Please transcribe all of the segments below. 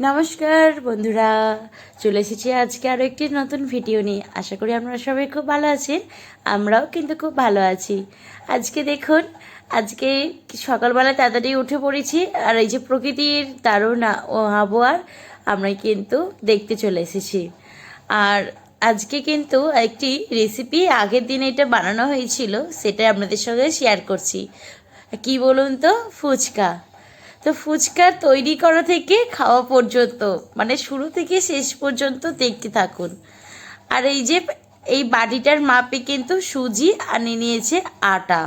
নমস্কার, বন্ধুরা। চলে এসেছি আজকে আরও একটি নতুন ভিডিও নিয়ে। আশা করি আপনারা সবাই খুব ভালো আছেন, আমরাও কিন্তু খুব ভালো আছি। আজকে দেখুন, আজকে সকালবেলা তাড়াতাড়ি উঠে পড়েছি, আর এই যে প্রকৃতির দারুণ আবহাওয়ার আমরা কিন্তু দেখতে চলে এসেছি। আর আজকে কিন্তু একটি রেসিপি আগের দিন এটা বানানো হয়েছিল সেটা আপনাদের সঙ্গে শেয়ার করছি। কি বলুন তো, ফুচকা। তো ফুচকা তৈরি করা থেকে খাওয়া পর্যন্ত মানে শুরু থেকে শেষ পর্যন্ত দেখতে থাকুন। আর এই যে এই বাটিটার মাপে কিন্তু সুজি আনিয়ে নিয়েছে আটা।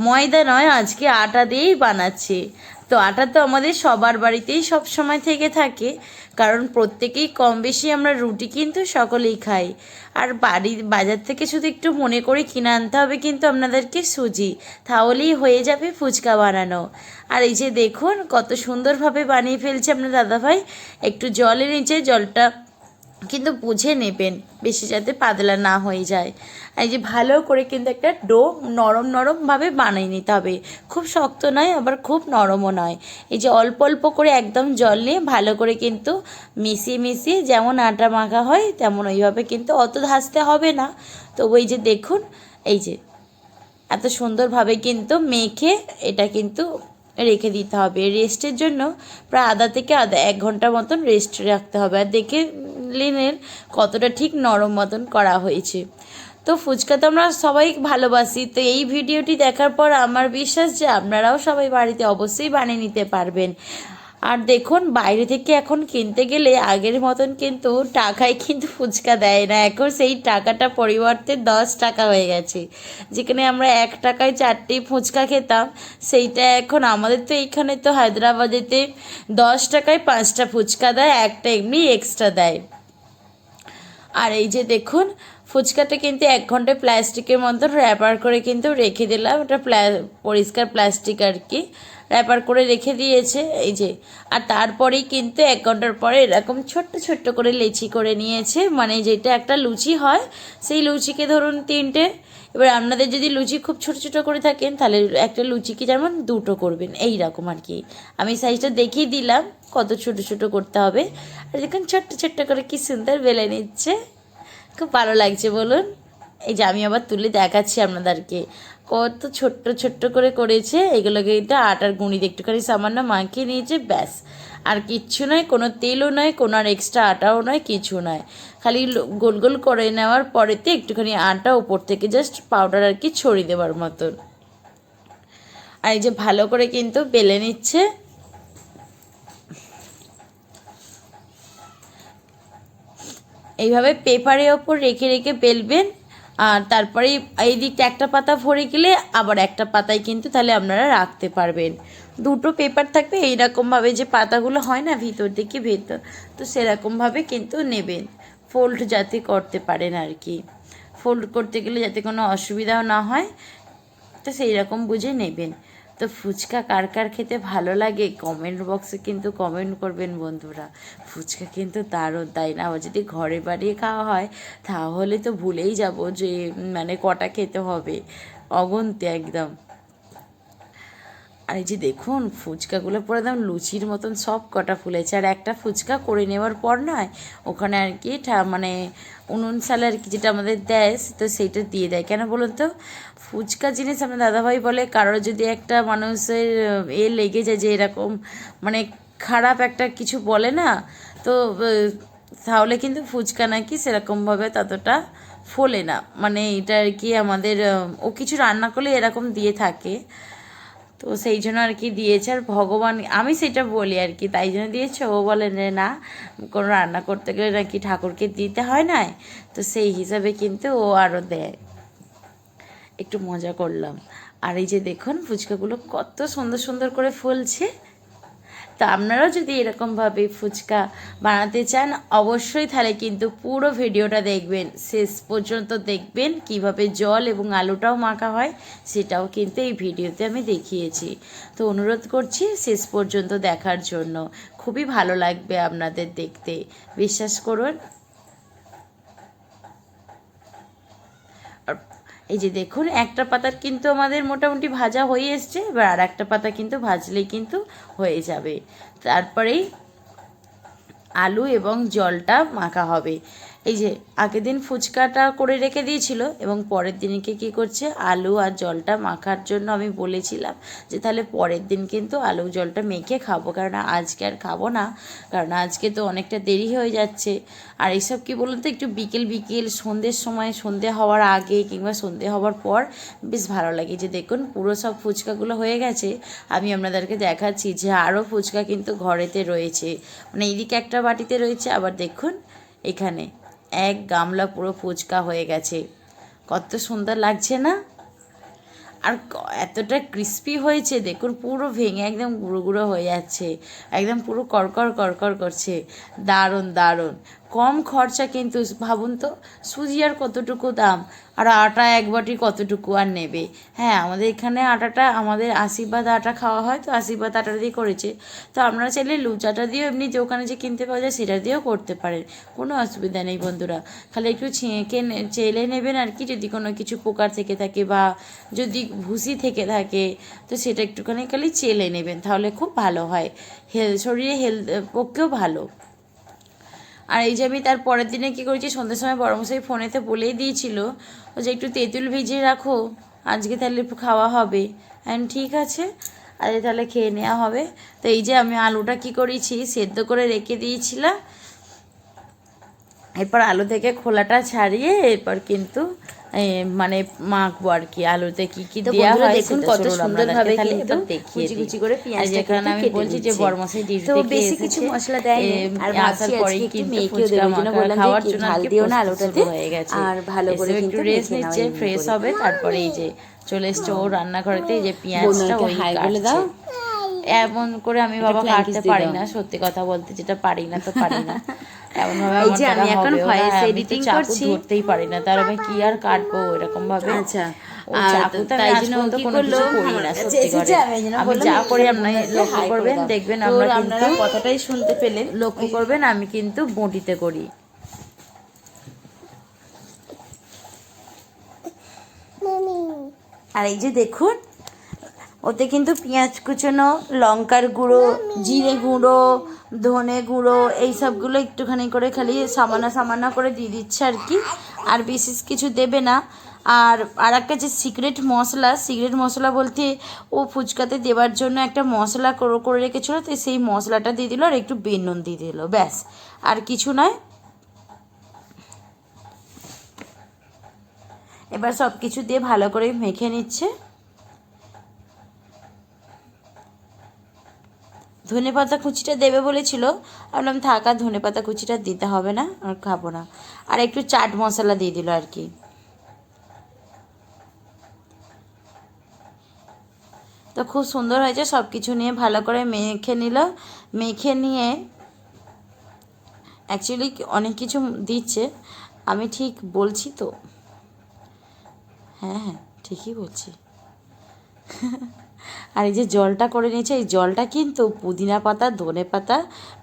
ময়দা নয়, আজকে আটা দিয়েই বানাচ্ছে। তো আটা তো আমাদের সবার বাড়িতেই সব সময় থেকে থাকে, কারণ প্রত্যেকেই কম বেশি আমরা রুটি কিন্তু সকলেই খাই। আর বাড়ি, বাজার থেকে শুধু একটু মনে করে কিনে আনতে হবে কিন্তু আপনাদেরকে সুজি, তাহলেই হয়ে যাবে ফুচকা বানানো। আর এই যে দেখুন, কত সুন্দরভাবে বানিয়ে ফেলছে আপনার দাদাভাই, একটু জলের নিচে জলটা কিন্তু বুঝে নেবেন বেশি যাতে পাতলা না হয়ে যায়। আর এই যে ভালো করে কিন্তু একটা ডো নরম নরমভাবে বানিয়ে নিতে হবে। খুব শক্ত নয়, আবার খুব নরমও নয়। এই যে অল্প অল্প করে একদম জল নিয়ে ভালো করে কিন্তু মিশিয়ে মিশিয়ে যেমন আটা মাখা হয়, তেমন ওইভাবে কিন্তু অত ধাসতে হবে না। তো ওই যে দেখুন, এই যে এত সুন্দরভাবে কিন্তু মেখে এটা কিন্তু রেখে দিতে হবে। রেস্টের জন্য প্রায় আধা থেকে আধা এক ঘণ্টা মতন রেস্ট রাখতে হবে আর দেখে লিনের কতটা ঠিক নরম মতন করা হয়েছে। তো ফুচকা তো আমরা সবাই ভালোবাসি। তো এই ভিডিওটি দেখার পর আমার বিশ্বাস যে আপনারাও সবাই বাড়িতে অবশ্যই বানিয়ে নিতে পারবেন। আর দেখুন, বাইরে থেকে এখন কিনতে গেলে আগের মতন কিন্তু টাকায় কিন্তু ফুচকা দেয় না। এখন সেই টাকাটা পরিবর্তে দশ টাকা হয়ে গেছে। যেখানে আমরা এক টাকায় চারটি ফুচকা খেতাম, সেইটা এখন আমাদের তো এইখানে তো হায়দ্রাবাদেতে দশ টাকায় পাঁচটা ফুচকা দেয়, একটা এমনি এক্সট্রা দেয়। আর এই যে দেখুন, ফুচকাটা কিন্তু এক ঘন্টায় প্লাস্টিকের মতন র্যাপার করে কিন্তু রেখে দিলাম। ওটা প্লা, পরিষ্কার প্লাস্টিক আর কি। র্যাপার করে রেখে দিয়েছে, এই যে। আর তারপরেই কিন্তু এক ঘণ্টার পরে এরকম ছোট্ট ছোট্ট করে লেচি করে নিয়েছে। মানে যেটা একটা লুচি হয়, সেই লুচিকে ধরুন তিনটে এবার আপনাদের যদি লুচি খুব ছোট ছোট করে থাকেন, তাহলে একটা লুচিকে যেমন দুটো করবেন এই রকম আর কি। আমি সাইজটা দেখিয়ে দিলাম কত ছোট ছোট করতে হবে। আর দেখুন ছোট্ট ছোট্ট করে কি সুন্দর বেলে নিচ্ছে। খুব ভালো লাগছে, বলুন। এই যে আমি আবার তুলে দেখাচ্ছি আপনাদেরকে। কত ছোট্ট ছোট্ট করে করেছে। এগুলোকে এটা আটার গুঁড়ি একটুখানি সামান্য মাখিয়ে নিয়েছে, ব্যাস। আর কিচ্ছু নয়, কোনো তেলও নয়, কোনো আর এক্সট্রা আটাও নয়, কিছু নয়। খালি গোল গোল করে নেওয়ার পরেতে একটুখানি আটা উপর থেকে জাস্ট পাউডার আর কি ছড়িয়ে দেওয়ার মতন। আর এই যে ভালো করে কিন্তু বেলে নিচ্ছে। এইভাবে পেপারের ওপর রেখে রেখে বেলবেন। আর তারপরে এই দিকটা একটা পাতা ভরে গেলে আবার একটা পাতায় কিন্তু তাহলে আপনারা রাখতে পারবেন। দুটো পেপার থাকবে, এইরকমভাবে যে পাতাগুলো হয় না ভিতর দিকে ভেতর, তো সেরকমভাবে কিন্তু নেবেন। ফোল্ড যাতে করতে পারেন আর কি। ফোল্ড করতে গেলে যাতে কোনো অসুবিধাও না হয়, তো সেই রকম বুঝে নেবেন। তো ফুচকা কার কার খেতে ভালো লাগে? কমেন্ট বক্সে কিন্তু কমেন্ট করবেন বন্ধুরা। ফুচকা কিন্তু দারুণ, তাই না? আবার যদি ঘরে বাড়িয়ে খাওয়া হয়, তাহলে তো ভুলেই যাব যে মানে কটা খেতে হবে। অগন্তে একদম। আর এই যে দেখুন, ফুচকাগুলো পুরো একদম লুচির মতন সব কটা ফুলেছে। আর একটা ফুচকা করে নেওয়ার পর নয়, ওখানে আর কি মানে উনুন সালে আর কি যেটা আমাদের দেয়, তো সেইটা দিয়ে দেয়। কেন বলুন তো? ফুচকা জিনিস আমার দাদাভাই বলে, কারোর যদি একটা মানুষের, এ লেগে যায় যে এরকম মানে খারাপ একটা কিছু বলে না, তো তাহলে কিন্তু ফুচকা নাকি সেরকমভাবে ততটা ফোলে না। মানে এটা আর কি আমাদের, ও কিছু রান্না করলে এরকম দিয়ে থাকে। তো সেই জন্য আর কি দিয়েছে। আর ভগবান, আমি সেটা বলি আর কি, তাই জন্য দিয়েছে। ও বলে রে না, কোনো রান্না করতে গেলে নাকি ঠাকুরকে দিতে হয় না তো সেই হিসাবে কিন্তু ও আরও দেয় একটু মজা করলাম। আর এই যে দেখুন, ফুচকাগুলো কত সুন্দর সুন্দর করে ফুলছে। তো আপনারাও যদি এরকমভাবে ফুচকা বানাতে চান, অবশ্যই তাহলে কিন্তু পুরো ভিডিওটা দেখবেন। শেষ পর্যন্ত দেখবেন কীভাবে জল এবং আলুটাও মাখা হয়, সেটাও কিন্তু এই ভিডিওতে আমি দেখিয়েছি। তো অনুরোধ করছি শেষ পর্যন্ত দেখার জন্য। খুবই ভালো লাগবে আপনাদের দেখতে। বিশ্বাস করুন। এই যে দেখুন, একটা পাতার কিন্তু আমাদের মোটামুটি ভাজা হয়ে এসছে, এবার আর একটা পাতা কিন্তু ভাজলেই কিন্তু হয়ে যাবে। তারপরেই আলু এবং জলটা মাখা হবে। এই যে, আগের দিন ফুচকাটা করে রেখে দিয়েছিল এবং পরের দিনকে কি করছে? আলু আর জলটা মাখার জন্য আমি বলেছিলাম যে, তাহলে পরের দিন কিন্তু আলু, জলটা মেখে খাব, কারণ আজকে আর খাব না, কারণ আজকে তো অনেকটা দেরি হয়ে যাচ্ছে। আর এইসব কি বলুন তো, একটু বিকেল বিকেল, সন্ধ্যের সময় সন্ধে হওয়ার আগে কিংবা সন্ধে হওয়ার পর বেশ ভালো লাগে। যে দেখুন, পুরো সব ফুচকাগুলো হয়ে গেছে, আমি আপনাদেরকে দেখাচ্ছি যে আরও ফুচকা কিন্তু ঘরেতে রয়েছে। মানে এইদিকে একটা বাটিতে রয়েছে, আবার দেখুন, এখানে। এক গামলা পুরো ফুচকা হয়ে গেছে। কত সুন্দর লাগছে না? আর এতটা ক্রিস্পি হয়েছে, দেখুন, পুরো ভেঙে একদম গুঁড়ো গুঁড়ো হয়ে যাচ্ছে, একদম পুরো কড়কড় কড়কড় করছে, দারুণ দারুণ। কম খরচা কিন্তু ভাবুন তো, সুজি আর কতটুকু দাম? আর আটা এক বাটি কতটুকু আর নেবে? হ্যাঁ আমাদের এখানে আটাটা, আমাদের আশীর্বাদ আটা খাওয়া হয়, তো আশীর্বাদ আটা দিয়ে করেছে। তো আপনারা চাইলে লুচাটা দিয়েও এমনি যে ওখানে যে কিনতে পাওয়া যায় সেটা দিয়েও করতে পারেন, কোনো অসুবিধা নেই বন্ধুরা। খালি একটু ছেঁকে চেলে নেবেন আর কি, যদি কোনো কিছু পোকার থেকে থাকে বা যদি ভুসি থেকে থাকে, তো সেটা একটুখানি খালি চেলে নেবেন, তাহলে খুব ভালো হয়। হেল, শরীরে হেলথ পক্ষেও ভালো। আর এই যে আমি তার পরের দিনে কী করেছি, সন্ধ্যের সময় বড়মশাই ফোনেতে বলেই দিয়েছিল যে একটু তেঁতুল ভিজিয়ে রাখো, আজকে তাহলে খাওয়া হবে। অ্যান্ড ঠিক আছে আজকে তাহলে খেয়ে নেওয়া হবে। তো এই যে আমি আলুটা কি করেছি, সেদ্ধ করে রেখে দিয়েছিলাম। এরপর আলু থেকে খোলাটা ছাড়িয়ে এরপর কিন্তু মানে মাখবো আর কি আলুতে কি কি দেওয়া হয় দেখুন কত চলুন সুন্দরভাবে কিন্তু কুচি। কুচি করে পেঁয়াজটা কিন্তু আমি বলছি যে। বরমাসে ডিউটি থেকে বেশি কিছু মশলা দেয়নি। এ, আর আসার একটু কিন্তু মেখেও ফুচকা জন্য বললাম যে খাওয়ার জন্য ঝাল দিও না আলুটাতে। হয়ে গেছে আর ভালো করে কিন্তু রেস্ট নিচ্ছে ফ্রেশ হবে তারপরে এই যে চলে এসছে ও রান্নাঘরেতে এই যে পেঁয়াজটা ওই হাই বলে দাও। কাটছে এমন করে আমি বাবা কাটতে পারি না সত্যি কথা বলতে যেটা পারি না তো পারি না। এমন ভাবে এই আমার যে আমি এখন তো editing চাকু করছি। ধরতেই পারি না তার আমি কি আর কাটবো এরকম ভাবে আচ্ছা। তাই জন্য ও কি করল? আমি যা করি লক্ষ্য করবেন দেখবেন আমরা আপনারা কথাটাই শুনতে পেলেন লক্ষ্য করবেন আমি কিন্তু বটিতে করি। আর এই যে দেখুন ওতে কিন্তু পেঁয়াজ কুচোনো, লঙ্কার গুঁড়ো, জিরে গুঁড়ো, ধনে গুঁড়ো, এই সবগুলো একটুখানি করে খালি সামান্য সামান্য করে দিয়ে দিচ্ছে আর কি। আর বিশেষ কিছু দেবে না। আর আর একটা যে সিক্রেট মশলা সিক্রেট মশলা বলতে ও ফুচকাতে দেওয়ার জন্য একটা মশলা করে রেখেছিলো, তো সেই মশলাটা দিয়ে দিল আর একটু বেনন দিয়ে দিল, ব্যাস। আর কিছু নয়। এবার সব কিছু দিয়ে ভালো করে মেখে নিচ্ছে। ধনে পাতা কুচিটা দেবে বলেছিল। আমি থাকা ধনে পাতা কুচিটা দিতে হবে না, আর খাব না। আর একটু চাট মশলা দিয়ে দিল আর কি। তো খুব সুন্দর হয়েছে সব কিছু নিয়ে ভালো করে মেখে নিল। মেখে নিয়ে অ্যাকচুয়ালি অনেক কিছু দিচ্ছে। আমি ঠিক বলছি তো? হ্যাঁ হ্যাঁ ঠিকই বলছি। আর এই যে জলটা করে নিয়েছে, এই জলটা কিন্তু পুদিনা পাতা, ধনে পাতা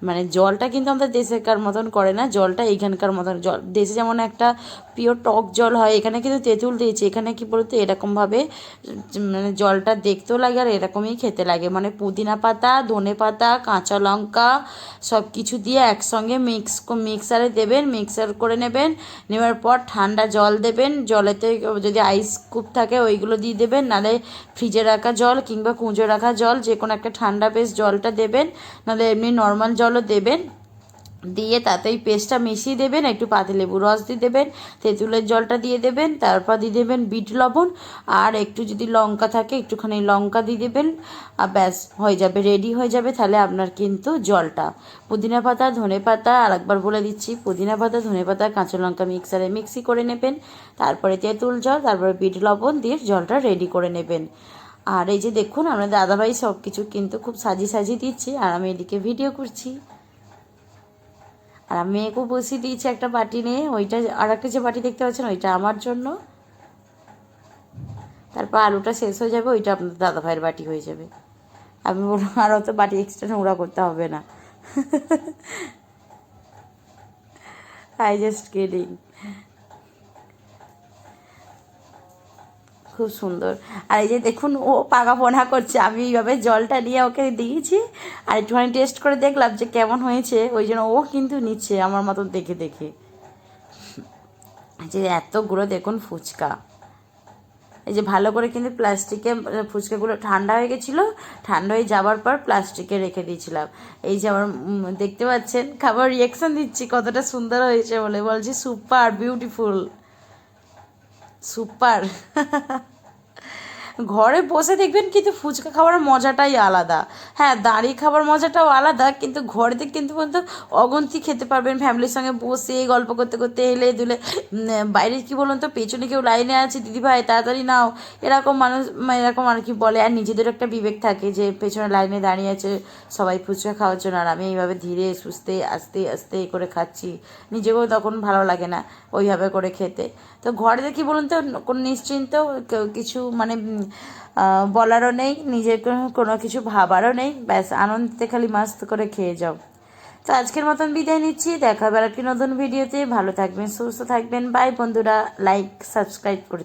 মানে জলটা কিন্তু আমাদের দেশেকার মতন করে না, জলটা এইখানকার মতন। জল, দেশে যেমন একটা পিওর টক জল হয়, এখানে কিন্তু তেঁতুল দিয়েছে, এখানে কি বলতো, এরকমভাবে মানে জলটা দেখতেও লাগে আর এরকমই খেতে লাগে। মানে পুদিনা পাতা, ধনে পাতা, কাঁচা লঙ্কা সব কিছু দিয়ে একসঙ্গে মিক্স মিক্সারে দেবেন মিক্সার করে নেবেন, নেওয়ার পর ঠান্ডা জল দেবেন, জলেতে যদি আইস কুপ থাকে ওইগুলো দিয়ে দেবেন, নাহলে ফ্রিজে রাখা জল কিংবা কুঁজো রাখা জল, যে কোনো একটা ঠান্ডা বেশ জলটা দেবেন, নাহলে এমনি নর্মাল জলও দেবেন। দিয়ে তাতে ওই পেস্টটা মিশিয়ে দেবেন, একটু পাতিলেবু রস দিয়ে দেবেন, তেঁতুলের জলটা দিয়ে দেবেন, তারপর দিয়ে দেবেন বিট লবণ, আর একটু যদি লঙ্কা থাকে, একটুখানি লঙ্কা দিয়ে দেবেন, আর ব্যাস, হয়ে যাবে রেডি হয়ে যাবে, তাহলে আপনার কিন্তু জলটা। পুদিনা পাতা, ধনে পাতা আরেকবার বলে দিচ্ছি, পুদিনা পাতা, ধনে পাতা, কাঁচা লঙ্কা মিক্সারে মিক্সি করে নেবেন, তারপরে তেঁতুল জল, তারপরে বিট লবণ দিয়ে জলটা রেডি করে নেবেন। আর এই যে দেখুন, আমরা দাদাভাই সব কিছু কিন্তু খুব সাজিয়ে সাজিয়ে দিচ্ছি, আর আমি এদিকে ভিডিও করছি। আর আমি মেয়েকেও বসিয়ে দিয়েছি একটা বাটি নিয়ে, ওইটা আর একটা যে বাটি দেখতে পাচ্ছেন, ওইটা আমার জন্য। তারপর আলুটা শেষ হয়ে যাবে, ওইটা আপনার দাদা ভাইয়ের বাটি হয়ে যাবে। আমি বললাম, আর অত বাটি এক্সট্রা নোংরা করতে হবে না। আই জাস্ট কিডিং খুব সুন্দর। আর এই যে দেখুন, ও পাকা পোনা করছে। আমি এইভাবে জলটা নিয়ে ওকে দিয়েছি আর একটুখানি টেস্ট করে দেখলাম যে কেমন হয়েছে। ওই জন্য ও কিন্তু নিচ্ছে আমার মতন দেখে দেখে। যে এতগুলো দেখুন ফুচকা। এই যে ভালো করে কিন্তু প্লাস্টিকে ফুচকাগুলো ঠান্ডা হয়ে গেছিল, ঠান্ডা হয়ে যাওয়ার পর প্লাস্টিকে রেখে দিয়েছিলাম। এই যে আমার দেখতে পাচ্ছেন, খাবার রিয়াকশন দিচ্ছি কতটা সুন্দর হয়েছে বলে। বলছি সুপার বিউটিফুল সুপার ঘরে বসে দেখবেন কিন্তু ফুচকা খাওয়ার মজাটাই আলাদা। হ্যাঁ দাঁড়িয়ে খাবার মজাটাও আলাদা, কিন্তু ঘরেতে কিন্তু বলতো অগন্তি খেতে পারবেন। ফ্যামিলির সঙ্গে বসে, গল্প করতে করতে হেলে দুলে বাইরে কি বলুন তো, পেছনে কেউ লাইনে আছে দিদিভাই তাড়াতাড়ি নাও। এরকম মানুষ মানে এরকম আর কি বলে। আর নিজেদের একটা বিবেক থাকে যে, পেছনে লাইনে দাঁড়িয়ে আছে, সবাই ফুচকা খাওয়ার জন্য। আর আমি এইভাবে ধীরে, সুস্থে, আস্তে আস্তে করে খাচ্ছি। নিজেকেও তখন ভালো লাগে না, ওইভাবে করে খেতে। তো ঘরে কি বলুন তো, কোনো নিশ্চিন্ত কিছু মানে বলারও নেই, নিজের কোনো- কিছু ভাবারও নেই। ব্যাস আনন্দতে খালি মাস্ত করে খেয়ে যাও। তো আজকের মতন বিদায় নিচ্ছি। দেখা হবে আর একটি নতুন ভিডিওতে। ভালো থাকবেন, সুস্থ থাকবেন। বাই বন্ধুরা লাইক সাবস্ক্রাইব করে